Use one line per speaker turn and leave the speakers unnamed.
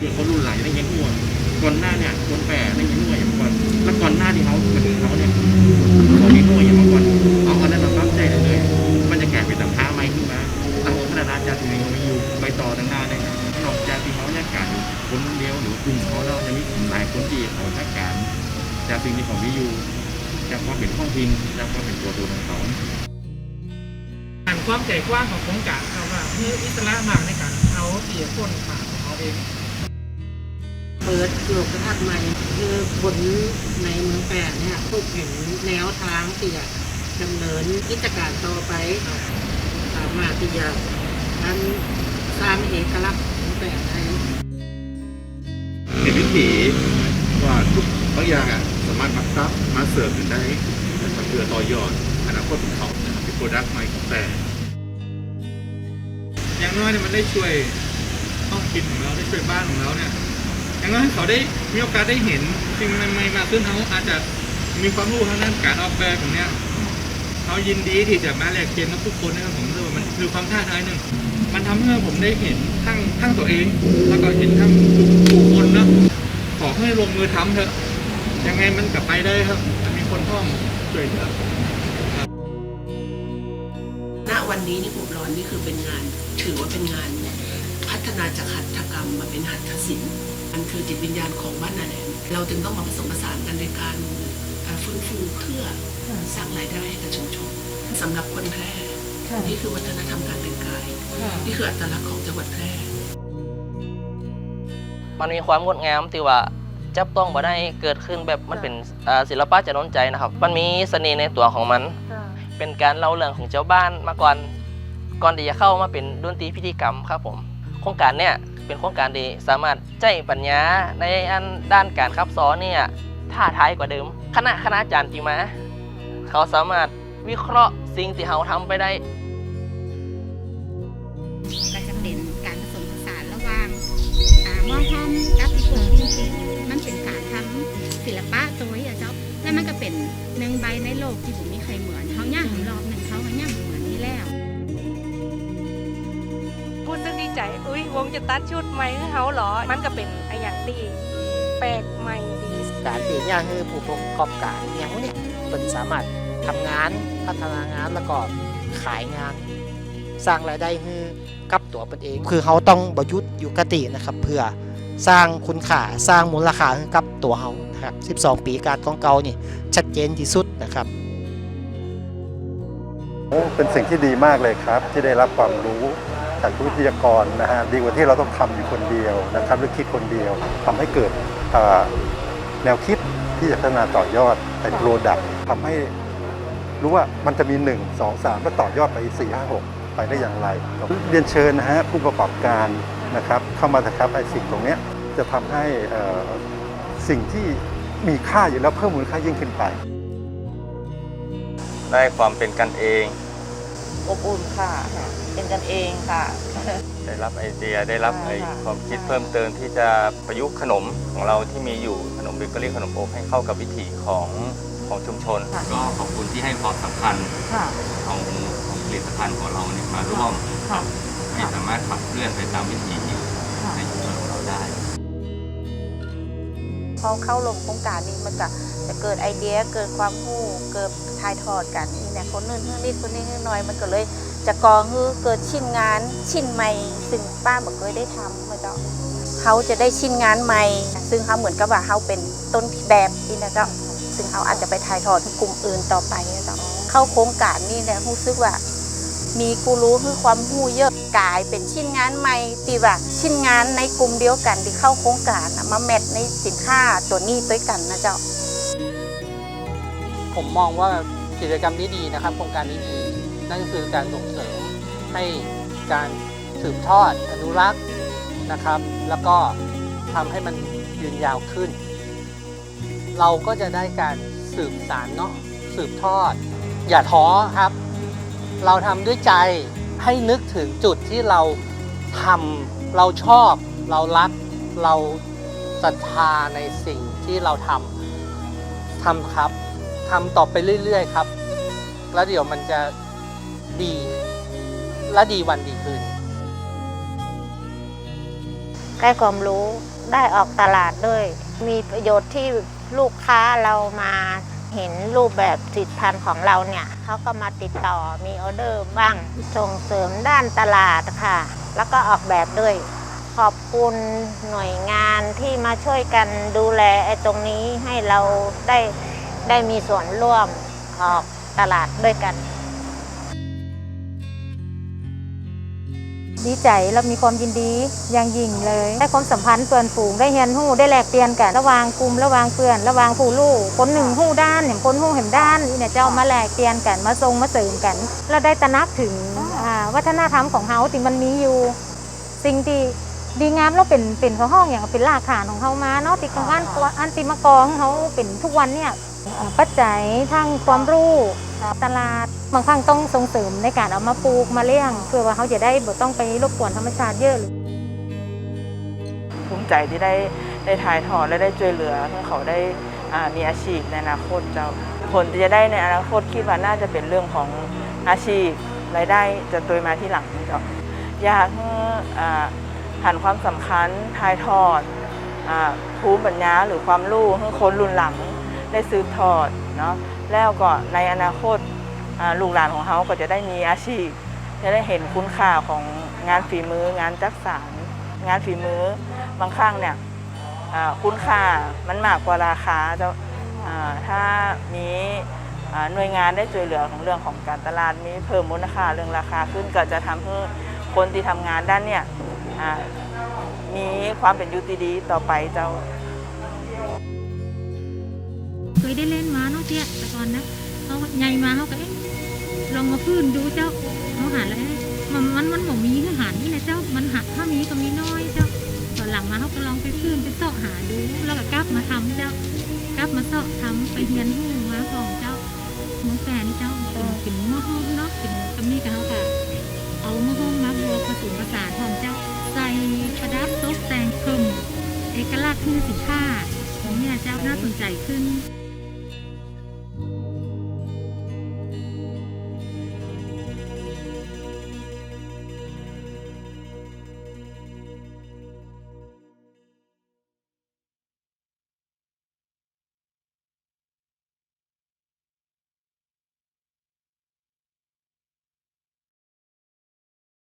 คือเขารุ่นหลายได้ยังหัวก่อนหน้าเนี่ยคนแปรได้ยังหัวอย่างก่อนแล้วก่อนหน้าที่เขามาถึงเขาเนี่ยเขามีหัวอย่างก่อนเอาอันนั้นมาปั๊บใจได้เลยมันจะแก่เป็นสัมภาระใหมขึ้นมาตั้งพัฒนาจากที่ม่อยู่ไปต่อตั้งหน้าได้นอกจากที่เขาเนี่ยการคนเดียวหรือกลุ่มเขาแล้วยังมีหลายคนที่เขาจัดการจากสิ่งที่เขาไม่อยู่จากความเป็นข้องพิงจากความเป็นตัวตนของเขา
ความใจกว้างของโครงการครับว่าเพื่ออิสระมากในการเอาเสียคนผ่านของเขาเอง
ปิดโลกทัศน์ใหม่คือคนในเมืองแปดเนี่ยพบเห็นแนวทางที่จะดำเนินกิจการต่อไปสามารถที่จะทำสร้างเอกลักษณ์ของแปดได้
เห็นวิถีว่าทุกบางอย่างอะสามารถมาซับมาเสิร์ฟถึงได้นะครับเพื่อต่อยอดอนาคตของเขานะครับเป็นโปรดักต์ใหม่ของแต่
อย่างน้อยเนี่ยมันได้ช่วยห้องกินของเราได้ช่วยบ้านของเราเนี่ย อย่างน้อยเขาได้มีโอกาสได้เห็นสิ่งใหม่ๆมากขึ้นเขาอาจจะมีความรู้ทางด้านการออกแบบองเนี้ยเขายินดีที่จะมาแลกเปลี่ยนกับทุกคนนะครับผมรู้ว่ามันคือความท้าทายหนึ่งมันทำให้ผมได้เห็นทั้งทั้งตัวเอง แล้วก็เห็นทั้งผู้คนเนาะขอให้ลงมือทำเถอะยังไงมันกลับไปได้ครับมันมีคนพร้อมช่วยเหลือ
ณวันนี้นี่ผมร้อนนี่คือเป็นงาน ถือว่าเป็นงานพัฒนาจากหัตถกรรมมาเป็นหัตถศิลป์ มันคือจิตวิญญาณของบ้านนาแหลมเราจึงต้องมาผสมผสานกันในการเอ่อฟื้นฟูเพื่อสร้างรายได้ให้กับชุมชนสำหรับคนแพร่นี่คือวัฒนธรรมการแต่งกายนี่คืออัตลักษณ์ของจังหวัดแพร่
มันมีความงดงามที่ว่าจับต้องมาได้เกิดขึ้นแบบมันเป็นอ่าศิลปะจะน้นใจนะครับ มันมีเสน่ห์ในตัวของมัน เป็นการเล่าเรื่องของเจ้าบ้านมาก่อนก่อนที่จะเข้ามาเป็นดนตรีพิธีกรรมครับผม โครงการเนี่ยเป็นโครงการที่สามารถใจปัญญาในอันด้านการขับซ้อนเนี่ยท้าทายกว่าเดิม คณะคณาจารย์ติมาเขาสามารถวิเคราะห์สิ่งที่เราทำไปได้
ก็จะเป็นการผสมผสานระหว่างอ่ามอห้อมกับญี่ปุ่นจริงๆมันเป็นการทำศิลปะตัวอะเจ้าแล้วมันก็เป็นหนึ่งใบในโลกที่ผมมีใครเหมือนเขาย่างรอบหนึ่งเขาก็ย่างเหมือนนี้แล้ว
ใจ อุ้ยวงจะตัดชุดใหม่ให้เขาเหรอ มันก็เป็นไออย่างที่แปลกใหม่ดี
การที่ย่างให้ผู้ประกอบการอย่างนี้เป็นสามารถทำงานพัฒนางานแล้วก็ขายงาน สร้างรายได้ให้กับตัวเป็นเอง คือเขาต้องประยุทธ์อยู่กตินะครับ เพื่อสร้างคุณค่าสร้างมูลค่าให้กับตัวเขานะครับ 12 ปีการกองเก่านี่ชัดเจนที่สุดนะครับ
โอ้เป็นสิ่งที่ดีมากเลยครับที่ได้รับความรู้ จากผู้วิทยากรนะฮะดีกว่าที่เราต้องทำอยู่คนเดียวนะครับหรือคิดคนเดียวทำให้เกิดแนวคิดที่จะพัฒนาต่อยอดเป็นโปรดักต์ทำให้รู้ว่ามันจะมี 1 2 3 แล้วต่อยอดไป 4 5 6 ไปได้อย่างไร เรียนเชิญนะฮะผู้ประกอบการนะครับเข้ามานะครับไอสิ่งตรงนี้จะทำให้สิ่งที่มีค่าอยู่แล้วเพิ่มมูลค่ายิ่งขึ้นไป
ได้ความเป็นกันเอง
อบอุ่นค่ะ เป็นกันเองค่ะ
ได้รับไอเดียได้รับไอ
ค่ะ
ความคิดเพิ่มเติมที่จะประยุกต์ขนมของเราที่มีอยู่ขนมเบเกอรี่ขนมโอ๊กให้เข้ากับวิถีของของชุมชน
ก็ขอบคุณที่ให้ความสำคัญ
ค่ะ
ของของผลิตภัณฑ์ของเราเนี่ยมาร่วม
ค่ะ
ให้สามารถขับเคลื่อนไปตามวิถี
พอเข้าลงโครงการนี้มันก็จะเกิดไอเดียเกิดความรู้เกิดทายทอดกันนี่แหละคนนึงนิดนิดคนนี้นิดหน่อยมันก็เลยจะก่อให้เกิดชิ้นงานชิ้นใหม่ ซึ่งป้าบอกเคยได้ทำมาเจ้าเขาจะได้ชิ้นงานใหม่ ซึ่งเขาเหมือนกับว่าเขาเป็นต้นแบบนี่นะเจ้าซึ่งเขาอาจจะไปถ่ายทอดกลุ่มอื่นต่อไปนะเจ้าเข้าโครงการนี่แหละรู้สึกว่า มีกูรู้คือความรู้เยอะกลายเป็นชิ้นงานใหม่ที่ว่าชิ้นงานในกลุ่มเดียวกันที่เข้าโครงการมาแมทในสินค้าตัวนี้ด้วยกันนะเจ้า
ผมมองว่ากิจกรรมนี้ดีนะครับ โครงการนี้ดีนั่นก็คือการส่งเสริมให้การสืบทอดอนุรักษ์นะครับ แล้วก็ทำให้มันยืนยาวขึ้น เราก็จะได้การสืบสารเนาะสืบทอด อย่าท้อครับ เราทำด้วยใจให้นึกถึงจุดที่เราทำเราชอบ เรารัก เราศรัทธาในสิ่งที่เราทำทำครับทำต่อไปเรื่อยๆครับ แล้วเดี๋ยวมันจะดี และดีวันดีคืน
ได้ความรู้ได้ออกตลาดด้วย มีประโยชน์ที่ลูกค้าเรามา เห็นรูปแบบผลิตภัณฑ์ของเราเนี่ยเขาก็มาติดต่อมีออเดอร์บ้างส่งเสริมด้านตลาดค่ะ แล้วก็ออกแบบด้วย ขอบคุณหน่วยงานที่มาช่วยกันดูแลไอ้ตรงนี้ให้เราได้ได้มีส่วนร่วมออกตลาดด้วยกัน
ดีใจและมีความยินดีอย่างยิ่งเลย ได้ความสัมพันธ์เพื่อนฝูงได้เฮียนหู้ได้แลกเปลี่ยนกันระวางกลุ่มระวางเพื่อนระวางผู้ลูกคนหนึ่งหู้ด้านเห็นคนหู้เห็นด้านนี่เนี่ยเจ้ามาแลกเปลี่ยนกันมาทรงมาเสริมกัน แล้วได้ตระหนักถึงวัฒนธรรมของเฮาที่มันมีอยู่ สิ่งที่ดีงามแล้วเป็นเป็นขอห้องอย่างเป็นรากฐานของเฮามาเนาะที่ของอันอันติมากรของเฮาเป็นทุกวันเนี่ยปัจจัยทั้งความรู้ตลาด บางครั้งต้องส่งเสริมในการเอามาปลูกมาเลี้ยง เพื่อว่าเขาจะได้บ่ต้องไปรบกวนธรรมชาติเยอะ
ภูมิใจที่ได้ได้ถ่ายทอดและได้ช่วยเหลือให้เขาได้มีอาชีพในอนาคตเจ้าผลที่จะได้ในอนาคตคิดว่าน่าจะเป็นเรื่องของอาชีพรายได้จะตัวมาที่หลังเจ้าอยากให้อ่าหันความสำคัญถ่ายทอดภูมิปัญญาหรือความรู้ให้คนรุ่นหลังได้สืบทอดเนาะแล้วก็ในอนาคต ลูกหลานของเขาก็จะได้มีอาชีพ จะได้เห็นคุณค่าของงานฝีมืองานจักสานงานฝีมือบางครั้งเนี่ยคุณค่ามันมากกว่าราคาจ้าอ่าถ้ามีหน่วยงานได้ช่วยเหลือของเรื่องของการตลาดมีเพิ่มมูลค่าเรื่องราคาขึ้นก็จะทำให้คนที่ทำงานด้านเนี่ยมีความเป็นอยู่ที่ดีต่อไปเจ้า
เคยได้เล่นมาเนาะเจ๊แต่ก่อนนะเขาใหญ่มาเขาก็เอ๊ะ ลองมาพื้นดูเจ้าเขาหาแล้วมันมันมันบอมีอาหารนี่แหละเจ้ามันหักถ้ามีก็มีน้อยเจ้าตอนหลังมาเขาก็ลองไปพื้นไปเสาะหาดูแล้วก็กลับมาทำเจ้ากลับมาเสาะทำไปเฮียนหูมาของเจ้าหมูแฟนเจ้าเป็นเป็นมะฮงเนาะเป็นกำนี่กับเขาค่ะเอามะฮงมาบวกผสมผสานของเจ้าใส่ประดับตกแต่งเพิ่มเอกลักษณ์คือสินค้าของเนี่ยเจ้าน่าสนใจขึ้น